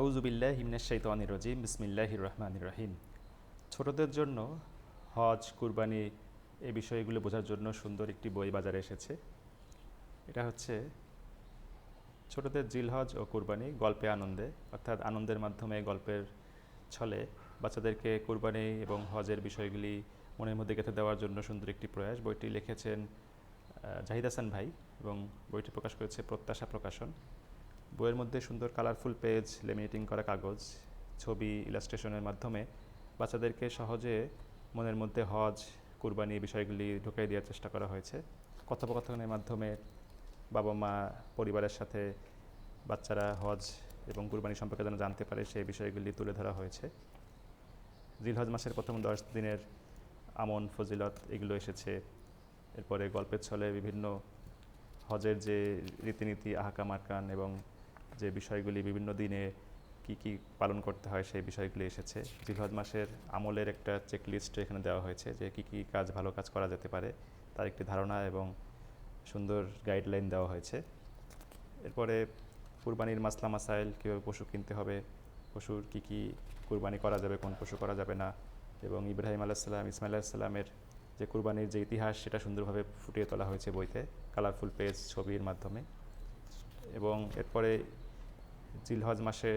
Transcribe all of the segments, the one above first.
আউজুবিল্লাহ হিমনেশ শৈতানির রজিম, বিসমিল্লাহির রহমানির রহিম। ছোটদের জন্য হজ, কুরবানি এই বিষয়গুলো বোঝার জন্য সুন্দর একটি বই বাজারে এসেছে। এটা হচ্ছে ছোটদের জিলহজ ও কুরবানি গল্পে আনন্দে, অর্থাৎ আনন্দের মাধ্যমে গল্পের ছলে বাচ্চাদেরকে কুরবানি এবং হজের বিষয়গুলি মনের মধ্যে গেঁথে দেওয়ার জন্য সুন্দর একটি প্রয়াস। বইটি লিখেছেন জাহিদ হাসান ভাই এবং বইটি প্রকাশ করেছে প্রত্যাশা প্রকাশন। বইয়ের মধ্যে সুন্দর কালারফুল পেজ লেমিনেটিং করা কাগজ, ছবি, ইলাস্ট্রেশনের মাধ্যমে বাচ্চাদেরকে সহজে মনের মধ্যে হজ, কুরবানি বিষয়গুলি ঢুকিয়ে দেওয়ার চেষ্টা করা হয়েছে। কথোপকথনের মাধ্যমে বাবা মা, পরিবারের সাথে বাচ্চারা হজ এবং কুরবানি সম্পর্কে যেন জানতে পারে সেই বিষয়গুলি তুলে ধরা হয়েছে। জিলহজ মাসের প্রথম দশ দিনের আমন, ফজিলত এগুলো এসেছে। এরপরে গল্পের ছলে বিভিন্ন হজের যে রীতিনীতি, আহাকাম, আরকান এবং যে বিষয়গুলি বিভিন্ন দিনে কি কি পালন করতে হয় সেই বিষয়গুলি এসেছে। জিলহজ মাসের আমলের একটা চেকলিস্ট এখানে দেওয়া হয়েছে যে কি কি কাজ, ভালো কাজ করা যেতে পারে তার একটি ধারণা এবং সুন্দর গাইডলাইন দেওয়া হয়েছে। এরপরে কুরবানির মাসলা মাসাইল, কীভাবে পশু কিনতে হবে, পশুর কি কি কুরবানি করা যাবে, কোন পশু করা যাবে না এবং ইব্রাহিম আলাইসাল্লাম ইসমাইল আলাইসাল্লামের যে কুরবানির যে ইতিহাস সেটা সুন্দরভাবে ফুটিয়ে তোলা হয়েছে বইতে কালারফুল পেজ ছবির মাধ্যমে। এবং এরপরে জিলহজ মাসে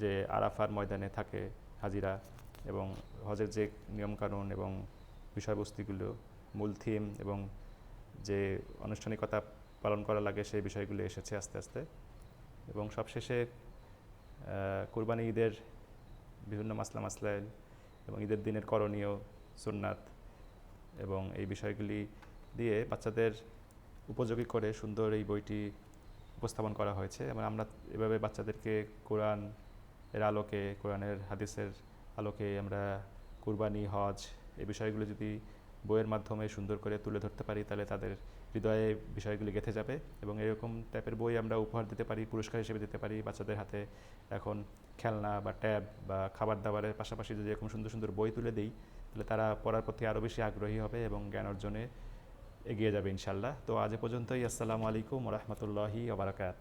যে আরাফার ময়দানে থাকে হাজিরা এবং হজের যে নিয়মকানুন এবং বিষয়বস্তুগুলো, মূল থিম এবং যে আনুষ্ঠানিকতা পালন করা লাগে সেই বিষয়গুলো এসেছে আস্তে আস্তে। এবং সবশেষে কুরবানি ঈদের বিভিন্ন মাসলা মাসলাইল এবং ঈদের দিনের করণীয় সুন্নাত এবং এই বিষয়গুলি দিয়ে বাচ্চাদের উপযোগী করে সুন্দর এই বইটি উপস্থাপন করা হয়েছে। এবং আমরা এভাবে বাচ্চাদেরকে কোরআন এর আলোকে, কোরআনের হাদিসের আলোকে আমরা কুরবানি, হজ এই বিষয়গুলো যদি বইয়ের মাধ্যমে সুন্দর করে তুলে ধরতে পারি, তাহলে তাদের হৃদয়ে বিষয়গুলি গেঁথে যাবে এবং এরকম টাইপের বই আমরা উপহার দিতে পারি, পুরস্কার হিসেবে দিতে পারি বাচ্চাদের হাতে। এখন খেলনা বা ট্যাব বা খাবার দাবারের পাশাপাশি যদি এরকম সুন্দর সুন্দর বই তুলে দিই, তাহলে তারা পড়ার প্রতি আরও বেশি আগ্রহী হবে এবং জ্ঞান অর্জনে এগিয়ে যাবে ইনশাল্লাহ। তো আজ পর্যন্তই। আসসালামু আলাইকুম রহমতুল্লাহি ওবরাকাত